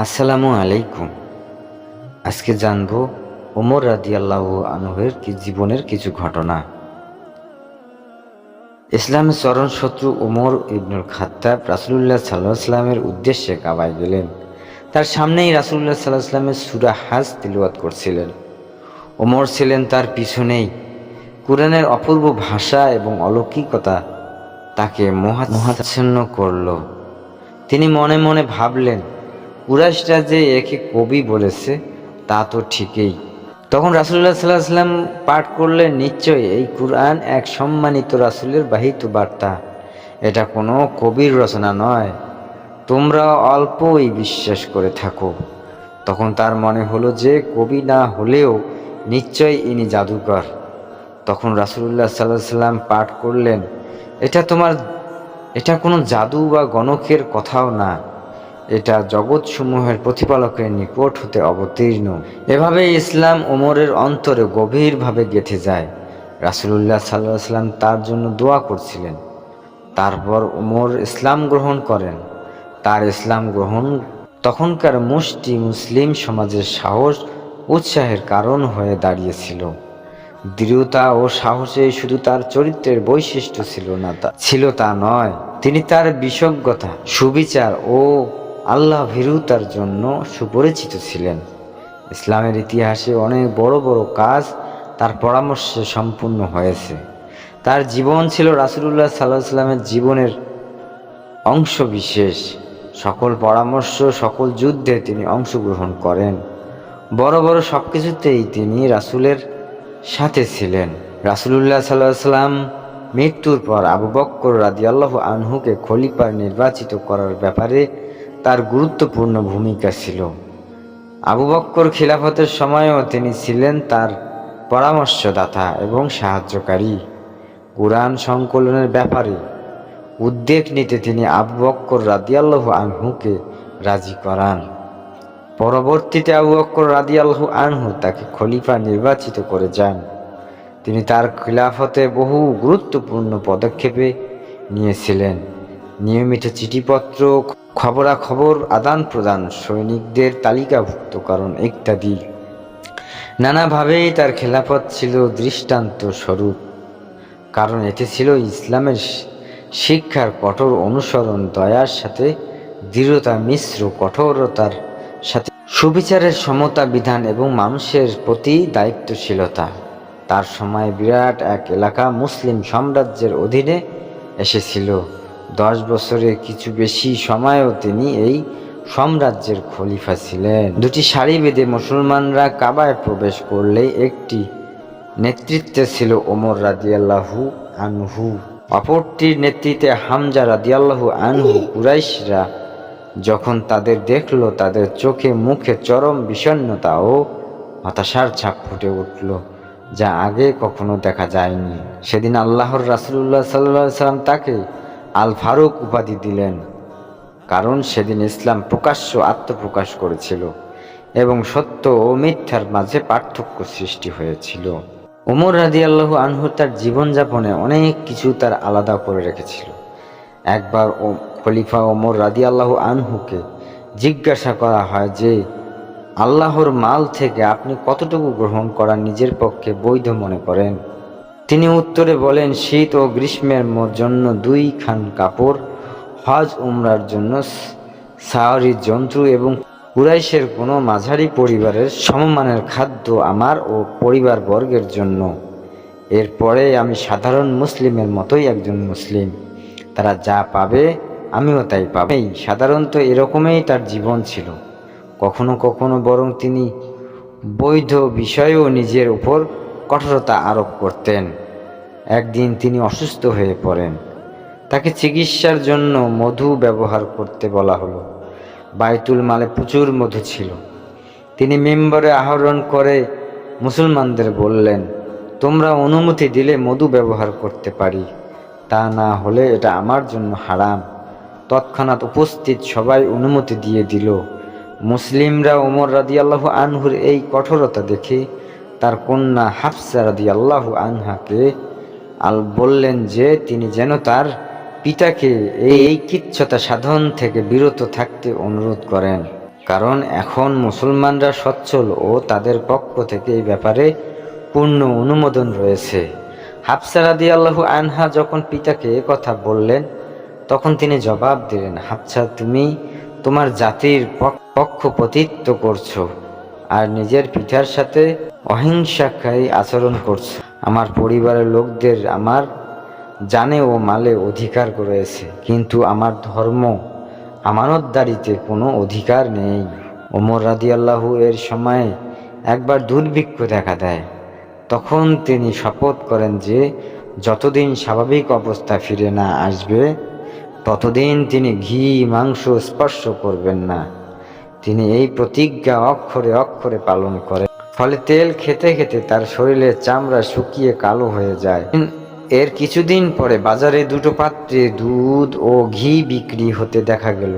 আসসালামু আলাইকুম। আজকে জানব ওমর রাদিয়াল্লাহ আনহের জীবনের কিছু ঘটনা। ইসলামের চরণ শত্রু ওমর ইবনুল খাত্তাব রাসুলুল্লাহ সাল্লাহ সাল্লামের উদ্দেশ্যে কাবায় গেলেন। তার সামনেই রাসুলুল্লাহ সাল্লাহ সাল্লামের সুরা হাজ তিলওয়াত করছিলেন। ওমর ছিলেন তার পিছনেই। কোরআনের অপূর্ব ভাষা এবং অলৌকিকতা তাকে মহা মহাচ্ছন্ন করল। তিনি মনে মনে ভাবলেন কুরাইশরা যে একে কবি বলেছে, তা তো ঠিকই। তখন রাসুল্লাহ সাল্লাহ সাল্লাম পাঠ করলে নিশ্চয়ই এই কুরআন এক সম্মানিত রাসুলের বাহিত বার্তা। এটা কোনো কবির রচনা নয়। তোমরা অল্পই বিশ্বাস করে থাকো। তখন তার মনে হলো যে, কবি না হলেও নিশ্চয়ই ইনি জাদুকর। তখন রাসুল্লাহ সাল্লাহ সাল্লাম পাঠ করলেন, এটা তোমার, এটা কোনো জাদু বা গণকের কথাও না। এটা জগৎসমূহের প্রতিপালকের নিকট হতে অবতীর্ণ। এভাবে ইসলাম ওমরের অন্তরে গভীরভাবে গেঁথে যায়। রাসুলুল্লাহ সাল্লাহ সাল্লাম তার জন্য দোয়া করছিলেন। তারপর ওমর ইসলাম গ্রহণ করেন। তার ইসলাম গ্রহণ তখনকার মুষ্টি মুসলিম সমাজের সাহস উৎসাহের কারণ হয়ে দাঁড়িয়েছিল। দৃঢ়তা ও সাহসে শুধু তার চরিত্রের বৈশিষ্ট্য ছিল না তা ছিল তা নয়, তিনি তার বিশজ্ঞতা সুবিচার ও আল্লাহ ভীরুতার জন্য সুপরিচিত ছিলেন। ইসলামের ইতিহাসে অনেক বড় বড় কাজ তার পরামর্শে সম্পূর্ণ হয়েছে। তার জীবন ছিল রাসুলুল্লাহ সাল্লাহ সাল্লামের জীবনের অংশ বিশেষ। সকল পরামর্শ, সকল যুদ্ধে তিনি অংশগ্রহণ করেন। বড় বড় সব কিছুতেই তিনি রাসুলের সাথে ছিলেন। রাসুলুল্লাহ সাল্লাহ সাল্লাম মৃত্যুর পর আবু বক্কর রাদিয়াল্লাহু আনহুকে খলিফা নির্বাচিত করার ব্যাপারে তার গুরুত্বপূর্ণ ভূমিকা ছিল। আবু বক্কর খিলাফতের সময়ও তিনি ছিলেন তার পরামর্শদাতা এবং সাহায্যকারী। কোরআন সংকলনের ব্যাপারে উদ্যোগ নিতে তিনি আবু বক্কর রাদিয়াল্লাহু আনহুকে রাজি করান। পরবর্তীতে আবু বক্কর রাদিয়াল্লাহু আনহু তাকে খলিফা নির্বাচিত করে যান। তিনি তার খিলাফতে বহু গুরুত্বপূর্ণ পদক্ষেপে নিয়েছিলেন। নিয়মিত চিঠিপত্র খবরাখবর আদান প্রদান সৈনিকদের তালিকাভুক্তকরণ ইত্যাদি নানাভাবেই তার খেলাফত ছিল দৃষ্টান্ত স্বরূপ কারণ এতে ছিল ইসলামের শিক্ষার কঠোর অনুসরণ, দয়ার সাথে দৃঢ়তা, মিশ্র কঠোরতার সাথে সুবিচারের সমতা, বিধান এবং মানুষের প্রতি দায়িত্বশীলতা। তার সময় বিরাট এক এলাকা মুসলিম সাম্রাজ্যের অধীনে এসেছিল। দশ বছরে কিছু বেশি সময়ও তিনি এই সাম্রাজ্যের খলিফা ছিলেন। দুটি সারি বেঁধে মুসলমানরা কাবায় প্রবেশ করলেই একটি নেতৃত্বে ছিল ওমর রাদিয়াল্লাহু আনহু। অপরটির নেতৃত্বে হামজা রাদিয়াল্লাহু আনহু কুরাইশরা যখন তাদের দেখল, তাদের চোখে মুখে চরম বিষণ্ণতা ও হতাশার ছাপ ফুটে উঠল, যা আগে কখনো দেখা যায়নি। সেদিন আল্লাহর রাসুল্লাহ সাল্লাহ সাল্লাম তাকে আল ফারুক উপাধি দিলেন, কারণ সেদিন ইসলাম প্রকাশ্য আত্মপ্রকাশ করেছিল এবং সত্য ও মিথ্যার মাঝে পার্থক্য সৃষ্টি হয়েছিল। ওমর রাজি আল্লাহ আনহু তার জীবনযাপনে অনেক কিছু তার আলাদা করে রেখেছিল। একবার ও খলিফা ওমর রাদি আল্লাহ আনহুকে জিজ্ঞাসা করা হয় যে, আল্লাহর মাল থেকে আপনি কতটুকু গ্রহণ করা নিজের পক্ষে বৈধ মনে করেন? তিনি উত্তরে বলেন, শীত ও গ্রীষ্মের জন্য দুই খান কাপড়, হজ উমরার জন্য সাওয়ারি যন্ত্র এবং কুরাইশের কোনো মাঝারি পরিবারের সমমানের খাদ্য আমার ও পরিবার বর্গের জন্য। এরপরে আমি সাধারণ মুসলিমের মতোই একজন মুসলিম। তারা যা পাবে, আমিও তাই পাবেই সাধারণত এরকমই তার জীবন ছিল। কখনো কখনো বরং তিনি বৈধ বিষয়েও নিজের উপর কঠোরতা আরোপ করতেন। একদিন তিনি অসুস্থ হয়ে পড়েন। তাকে চিকিৎসার জন্য মধু ব্যবহার করতে বলা হলো। বাইতুল মালে প্রচুর মধু ছিল। তিনি মেম্বরে আহরণ করে মুসলমানদের বললেন, তোমরা অনুমতি দিলে মধু ব্যবহার করতে পারি। তা না হলে এটা আমার জন্য হারাম। তৎক্ষণাৎ উপস্থিত সবাই অনুমতি দিয়ে দিল। মুসলিমরা ওমর রাদি আল্লাহ আনহুর এই কঠোরতা দেখে তার কন্যা হাফসা রাদি আল্লাহ আনহাকে আল বললেন যে, তিনি যেন তার পিতাকে এই কিচ্ছতা সাধন থেকে বিরত থাকতে অনুরোধ করেন। কারণ এখন মুসলমানরা সচ্ছল ও তাদের পক্ষ থেকে এই ব্যাপারে পূর্ণ অনুমোদন রয়েছে। হাফসা রাদি আল্লাহ আনহা যখন পিতাকে এ কথা বললেন, তখন তিনি জবাব দিলেন, হাফসা, তুমি তোমার জাতির পক- পক্ষপাতিত্ব করছ আর নিজের পিতার সাথে অহিংসাকারী আচরণ করছ। আমার পরিবারের লোকদের আমার জানে ও মালে অধিকার রয়েছে কিন্তু আমার ধর্ম আমানতদারিতে কোনো অধিকার নেই। ওমর রাদিয়াল্লাহু এর সময়ে একবার দুর্ভিক্ষ দেখা দেয়। তখন তিনি শপথ করেন যে, যতদিন স্বাভাবিক অবস্থা ফিরে না আসবে, ততদিন তিনি ঘি, মাংস স্পর্শ করবেন না। তিনি এই প্রতিজ্ঞা অক্ষরে অক্ষরে পালন করেন। ফলে তেল খেতে খেতে তার শরীরের চামড়া শুকিয়ে কালো হয়ে যায়। এর কিছুদিন পরে বাজারে দুটো পাত্রে দুধ ও ঘি বিক্রি হতে দেখা গেল।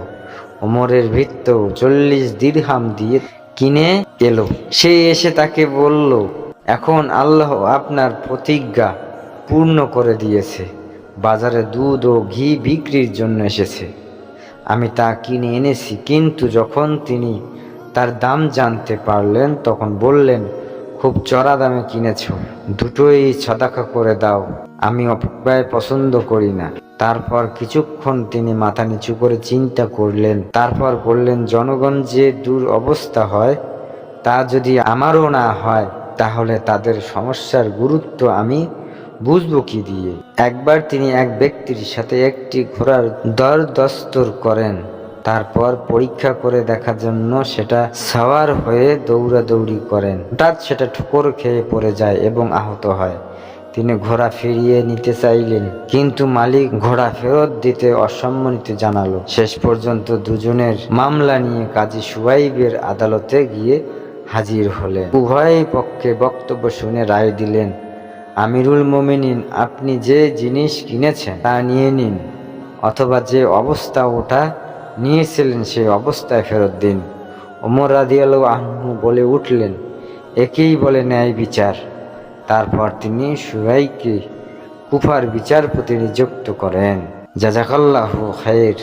ওমরের ভৃত্য চল্লিশ দিরহাম দিয়ে কিনে এলো। সে এসে তাকে বলল, এখন আল্লাহ আপনার প্রতিজ্ঞা পূর্ণ করে দিয়েছে। বাজারে দুধ ও ঘি বিক্রির জন্য এসেছে। আমি তা কিনে এনেছি, কিন্তু যখন তিনি তার দাম জানতে পারলেন, তখন বললেন, খুব চড়া দামে কিনেছ, দুটোই ছদাকা করে দাও, আমি অপব্যয় পছন্দ করি না। তারপর কিছুক্ষণ তিনি মাথা নিচু করে চিন্তা করলেন, তারপর বললেন, জনগণ যে দূর অবস্থা হয়, তা যদি আমারও না হয়, তাহলে তাদের সমস্যার গুরুত্ব আমি বুঝব কি দিয়ে? একবার তিনি এক ব্যক্তির সাথে একটি ঘোড়ার দর দস্তর করেন। তারপর পরীক্ষা করে দেখার জন্য সেটা সাওয়ার হয়ে দৌড়াদৌড়ি করেন। হঠাৎ সেটা ঠুকর খেয়ে পড়ে যায় এবং আহত হয়। তিনি ঘোড়া ফিরিয়ে নিতে চাইলেন, কিন্তু মালিক ঘোড়া ফেরত দিতে অসম্মানিত জানালো। শেষ পর্যন্ত দুজনের মামলা নিয়ে কাজী সুয়াইবের আদালতে গিয়ে হাজির হলেন। উভয় পক্ষে বক্তব্য শুনে রায় দিলেন, আমিরুল মোমিনিন, আপনি যে জিনিস কিনেছেন তা নিয়ে নিন, অথবা যে অবস্থা ওটা নিয়েছিলেন সেই অবস্থায় ফেরত দিন। ওমর রাদিয়াল আহমু বলে উঠলেন, একেই বলে ন্যায় বিচার। তারপর তিনি সুরাইকে কুফার বিচারপতি নিযুক্ত করেন। জাজাকাল্লাহ খায়ের।